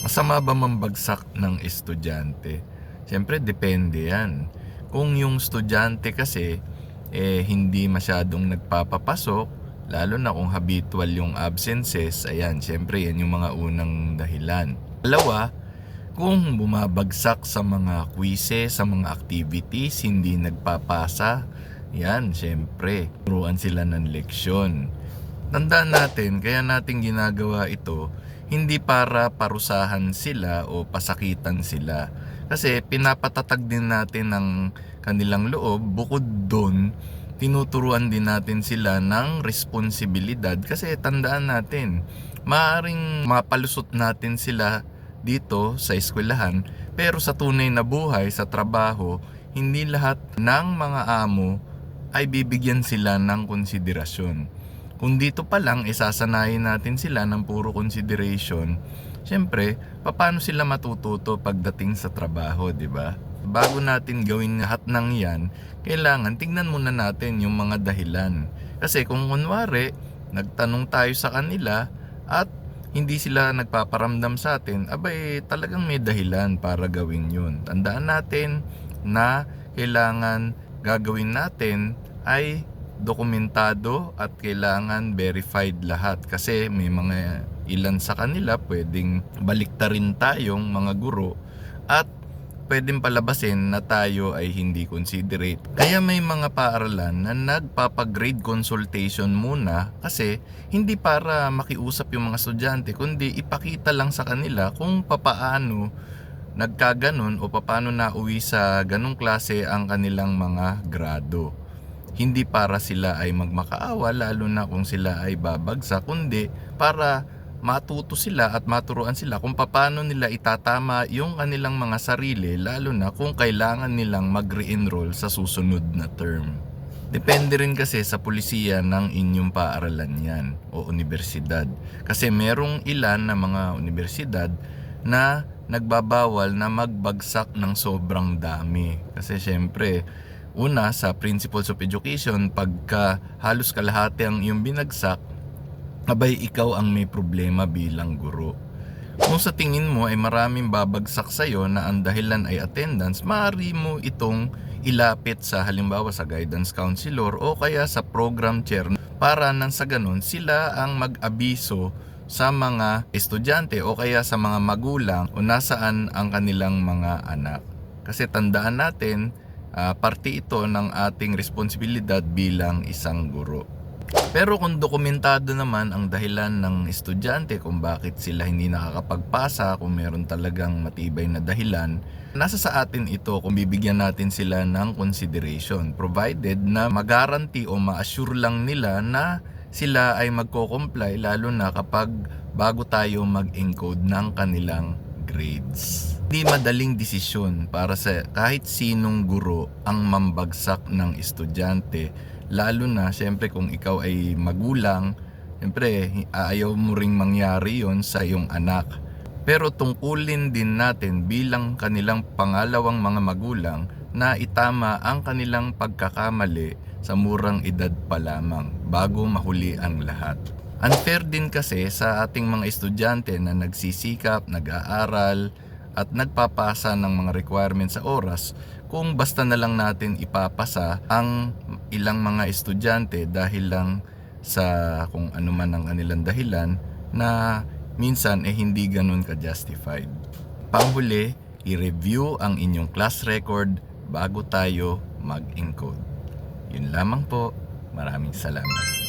Masama ba mambagsak ng estudyante? Siyempre, depende yan. Kung yung estudyante kasi eh, hindi masyadong nagpapapasok, lalo na kung habitual yung absences, ayan, siyempre yan yung mga unang dahilan. Dalawa, kung bumabagsak sa mga quizzes, sa mga activities, hindi nagpapasa, yan, siyempre, turuan sila ng leksyon. Tandaan natin, kaya natin ginagawa ito, hindi para parusahan sila o pasakitan sila. Kasi pinapatatag din natin ng kanilang loob, bukod doon, tinuturuan din natin sila ng responsibilidad. Kasi tandaan natin, maaring mapalusot natin sila dito sa eskwelahan, pero sa tunay na buhay, sa trabaho, hindi lahat ng mga amo ay bibigyan sila ng konsiderasyon. Kung dito pa lang isasanayin natin sila ng puro consideration, syempre, paano sila matututo pagdating sa trabaho, 'di ba? Bago natin gawin lahat ng 'yan, kailangan tingnan muna natin yung mga dahilan. Kasi kung kunwari, nagtanong tayo sa kanila at hindi sila nagpaparamdam sa atin, abay talagang may dahilan para gawin yun. Tandaan natin na kailangan gagawin natin ay dokumentado at kailangan verified lahat kasi may mga ilan sa kanila pwedeng baliktarin tayong mga guro at pwedeng palabasin na tayo ay hindi considerate. Kaya may mga paaralan na nagpapagrade consultation muna kasi hindi para makiusap yung mga estudyante kundi ipakita lang sa kanila kung papaano nagkaganon o papaano nauwi sa ganong klase ang kanilang mga grado hindi para sila ay magmakaawa lalo na kung sila ay babagsak kundi para matuto sila at maturuan sila kung paano nila itatama yung kanilang mga sarili lalo na kung kailangan nilang mag-re-enroll sa susunod na term. Depende rin kasi sa pulisiya ng inyong paaralan yan o universidad. Kasi merong ilan na mga universidad na nagbabawal na magbagsak ng sobrang dami. Kasi syempre, Una, sa Principles of Education, pagka halos kalahati ang iyong binagsak, abay ikaw ang may problema bilang guro. Kung sa tingin mo ay maraming babagsak sa iyo na ang dahilan ay attendance, maaari mo itong ilapit sa halimbawa sa guidance counselor o kaya sa program chair para nang sa ganun sila ang mag-abiso sa mga estudyante o kaya sa mga magulang o nasaan ang kanilang mga anak. Kasi tandaan natin, uh, parte ito ng ating responsibilidad bilang isang guro. Pero kung dokumentado naman ang dahilan ng estudyante kung bakit sila hindi nakakapagpasa, kung meron talagang matibay na dahilan, nasa sa atin ito kung bibigyan natin sila ng consideration provided na magaranti o ma-assure lang nila na sila ay magko-comply lalo na kapag bago tayo mag-encode ng kanilang grades. Hindi madaling desisyon para sa kahit sinong guro ang mambagsak ng estudyante lalo na siyempre kung ikaw ay magulang siyempre ayaw mo ring mangyari yon sa iyong anak pero tungkulin din natin bilang kanilang pangalawang mga magulang na itama ang kanilang pagkakamali sa murang edad pa lamang bago mahuli ang lahat. Unfair din kasi sa ating mga estudyante na nagsisikap, nag-aaral, at nagpapasa ng mga requirements sa oras kung basta na lang natin ipapasa ang ilang mga estudyante dahil lang sa kung ano man ang kanilang dahilan na minsan eh hindi ganun ka-justified. Panghuli, i-review ang inyong class record bago tayo mag-encode. Yun lamang po. Maraming salamat.